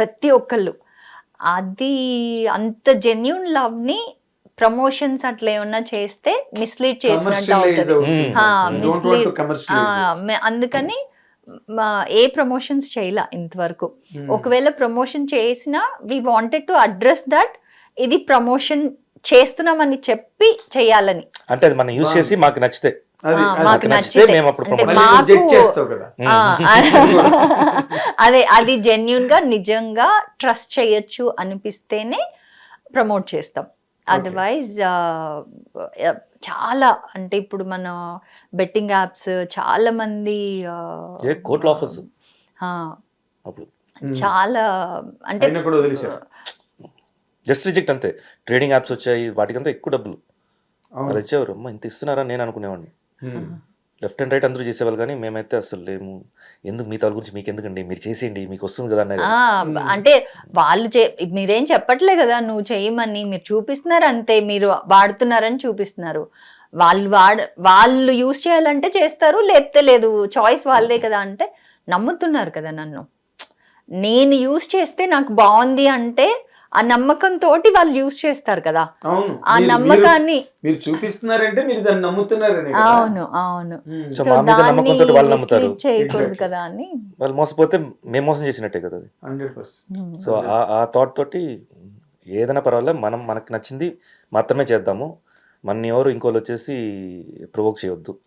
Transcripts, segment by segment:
ప్రతి ఒక్కళ్ళు. అది అంత జెన్యున్ లవ్ని ప్రమోషన్స్ అట్లా ఏమన్నా చేస్తే మిస్లీడ్ చేసినట్టు అవుతుంది. ఆ, it. మే- అందుకని మా ఏ ప్రమోషన్స్ చేయలే ఇంతవరకు. Hmm. ఒకవేళ ప్రమోషన్ చేసినా we wanted to address that ఇది ప్రమోషన్ చేస్తున్నామని చెప్పి చేయాలని. అంటే అది మనం యూజ్ చేసి మాకు నచ్చితే. మాకు నచ్చితే. నచ్చితే మేము అప్పుడు అదే అది జెన్యున్గా నిజంగా ట్రస్ట్ చేయొచ్చు అనిపిస్తేనే ప్రమోట్ చేస్తాం. అదర్వైజ్ చాలా అంటే ఇప్పుడు మన బెట్టింగ్ యాప్స్ చాలా మంది కోట్ల ఆఫర్స్ Hmm. చాలా అంటే జస్ట్ రిజెక్ట్ అంతే. ట్రేడింగ్ యాప్స్ వచ్చాయి వాటికంతా ఎక్కువ డబ్బులు. వాళ్ళు ఇచ్చేవారు అమ్మ ఇంత ఇస్తున్నారా? నేను అనుకునేవాడిని. Hmm. లెఫ్ట్ అండ్ రైట్ అందరూ చేసేవాళ్ళు కానీ మేమైతే అసలు లేము. ఎందుకు మీ తల గురించి మీకు ఎందుకండి మీరు చేసేయండి మీకు వస్తుంది కదా అంటే వాళ్ళు చే మీరేం చెప్పట్లే కదా నువ్వు చేయమని మీరు చూపిస్తున్నారు అంతే మీరు వాడుతున్నారని చూపిస్తున్నారు. వాళ్ళు వాడ వాళ్ళు యూస్ చేయాలంటే చేస్తారు లేకపోతే లేదు చాయిస్ వాళ్ళదే కదా అంటే నమ్ముతున్నారు కదా నన్ను. నేను యూస్ చేస్తే నాకు బాగుంది అంటే ఆ నమ్మకం తోటి వాళ్ళు యూస్ చేస్తారు కదా. అవును. ఆ నమ్మకాన్ని మీరు- చూపిస్తున్నారంటే మీరు దాన్ని నమ్ముతున్నారని అవును అవును. నమ్మకంతో వాళ్ళు నమ్ముతారు. చేయకూడదు. కదా అని. వాళ్ళు మోసపోతే మేము మోసం చేసినట్టే కదా అది. Hundred percent. సో ఆ ఆ థాట్ తోటి ఏదైనా పర్వాలేదు మనం మనకు నచ్చింది మాత్రమే చేద్దాము. మన ఎవరు ఇంకోళ్ళు వచ్చేసి ప్రొవోక్ చేయొద్దు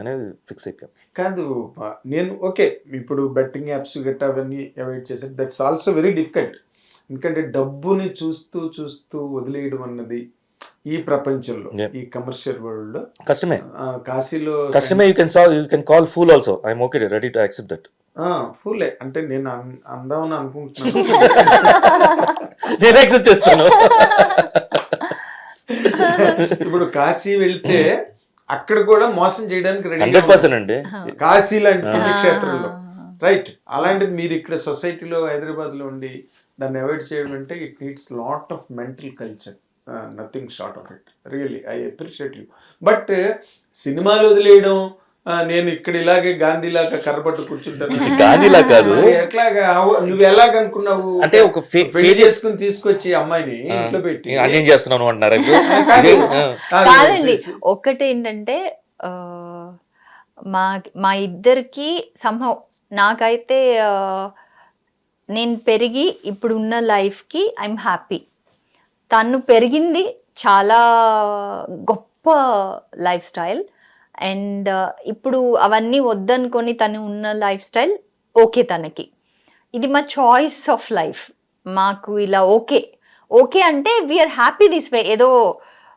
అనేది ఫిక్స్ అయిపోయాం. కాదు నేను ఓకే ఇప్పుడు బెట్టింగ్ యాప్స్ గట్టా అవన్నీ అవాయిడ్ చేశారు దట్స్ ఆల్సో వెరీ డిఫికల్ట్ ఎందుకంటే డబ్బుని చూస్తూ చూస్తూ వదిలేయడం అన్నది ఈ ప్రపంచంలో. ఈ కమర్షియల్ వరల్డ్లో. కష్టమే. కాశీలో కష్టమే you can solve you can call fool also I'm okay ready to accept that full అంటే నేను అందామని అనుకుంటున్నాను. నేను యాక్సెప్ట్ చేస్తాను ఇప్పుడు కాశీ వెళ్తే అక్కడ కూడా మోసం చేయడానికి రెడీ హండ్రెడ్ పర్సెంట్ అండి. కాశీ లాంటి. పుణ్యక్షేత్రంలో రైట్ అలాంటిది మీరు ఇక్కడ సొసైటీలో హైదరాబాద్లో ఉండి దాన్ని అవాయిడ్ చేయడం అంటే it needs lot of mental culture. Nothing short of it. Really I appreciate you. But సినిమాలు వదిలేయడం నేను ఇక్కడ ఇలాగే గాంధీ లాగా కర్రబట్టు కూర్చుంటాను. గాంధీలా కాదు. ఎట్లాగా? నువ్వు ఎలాగనుకున్నావు? అంటే ఒక ఫే- పెళ్ళి failure- చేసుకుని తీసుకొచ్చి అమ్మాయిని ఇంట్లో పెట్టి. అన్యం చేస్తున్నాను అంటున్నారు. కాదండి. ఒక్కటి ఏంటంటే మా మా ఇద్దరికి సంహవ్ నాకైతే నేను పెరిగి ఇప్పుడున్న లైఫ్కి ఐఎమ్ హ్యాపీ. తను పెరిగింది చాలా గొప్ప లైఫ్ స్టైల్. అండ్ ఇప్పుడు అవన్నీ వద్దనుకొని తను ఉన్న లైఫ్ స్టైల్ ఓకే తనకి. ఇది మా చాయిస్ ఆఫ్ లైఫ్. మాకు ఇలా ఓకే. ఓకే అంటే we are happy this way ఏదో